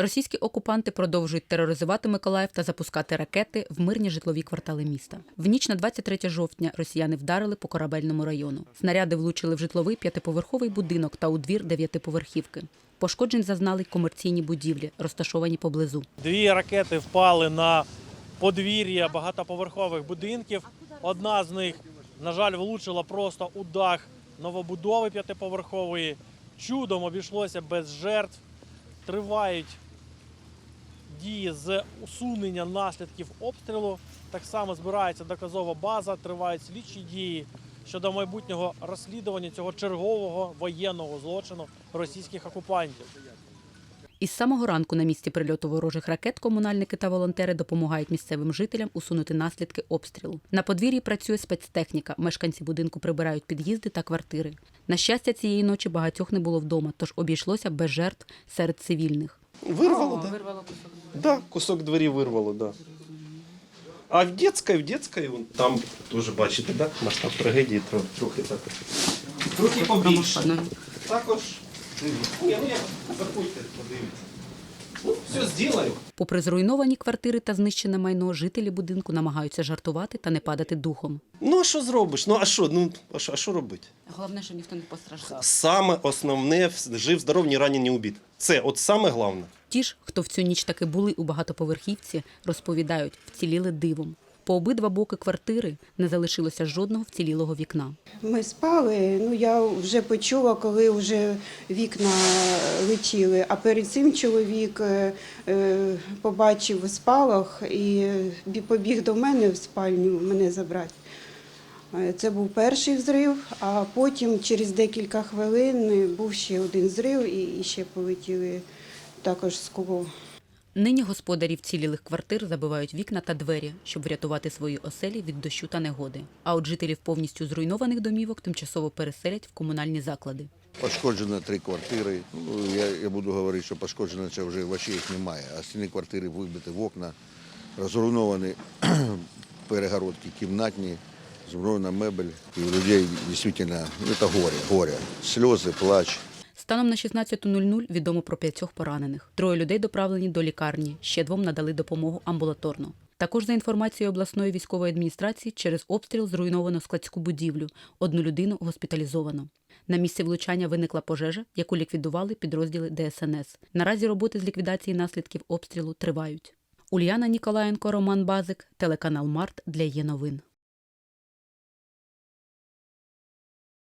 Російські окупанти продовжують тероризувати Миколаїв та запускати ракети в мирні житлові квартали міста. В ніч на 23 жовтня росіяни вдарили по корабельному району. Снаряди влучили в житловий п'ятиповерховий будинок та у двір дев'ятиповерхівки. Пошкоджень зазнали комерційні будівлі, розташовані поблизу. Дві ракети впали на подвір'я багатоповерхових будинків. Одна з них, на жаль, влучила просто у дах новобудови п'ятиповерхової. Чудом обійшлося без жертв. Тривають дії з усунення наслідків обстрілу. Так само збирається доказова база, тривають слідчі дії щодо майбутнього розслідування цього чергового воєнного злочину російських окупантів. Із самого ранку на місці прильоту ворожих ракет комунальники та волонтери допомагають місцевим жителям усунути наслідки обстрілу. На подвір'ї працює спецтехніка. Мешканці будинку прибирають під'їзди та квартири. На щастя, цієї ночі багатьох не було вдома, тож обійшлося без жертв серед цивільних. Вырвало, да. Да, кусок двері вирвало, да. А в детской, в детской, вон, там теж бачите, да? масштаб трагедії трохи, трохи так. Трохи побільше. Також. дивіться. Ні, ну я заходьте, подивіться. Ну, все зроблю. Попри зруйновані квартири та знищене майно, жителі будинку намагаються жартувати та не падати духом. Ну, а що зробиш? Ну, а що? Ну, а що, а що робити? Головне, що ніхто не постраждав. Саме основне жив, здоров, ні ранен, ні убит. Це от саме головне. Ті ж, хто в цю ніч таки були у багатоповерхівці, розповідають, вціліли дивом. По обидва боки квартири не залишилося жодного вцілілого вікна. Ми спали. Ну я вже почула, коли вже вікна летіли. А перед цим чоловік е, е, побачив спалах і побіг до мене в спальню мене забрати. Е, Це був перший взрив, а потім через декілька хвилин був ще один взрив і ще полетіли також скло. Нині господарі вцілілих квартир забивають вікна та двері, щоб врятувати свої оселі від дощу та негоди. А от жителів повністю зруйнованих домівок тимчасово переселять в комунальні заклади. Пошкоджено три квартири. Ну, я, я буду говорити, що пошкоджено це вже вообще їх немає. А стіни квартири вибиті в окна, розруйновані перегородки кімнатні, зруйнована мебель. І у людей дійсно ну, це горе, горе. Сльози, плач. Станом на 16.00 відомо про п'ятьох поранених. Троє людей доправлені до лікарні, ще двом надали допомогу амбулаторно. Також за інформацією обласної військової адміністрації, через обстріл зруйновано складську будівлю. Одну людину госпіталізовано. На місці влучання виникла пожежа, яку ліквідували підрозділи ДСНС. Наразі роботи з ліквідації наслідків обстрілу тривають. Ульяна Ніколаєнко, Роман Базик, телеканал Март для є новин.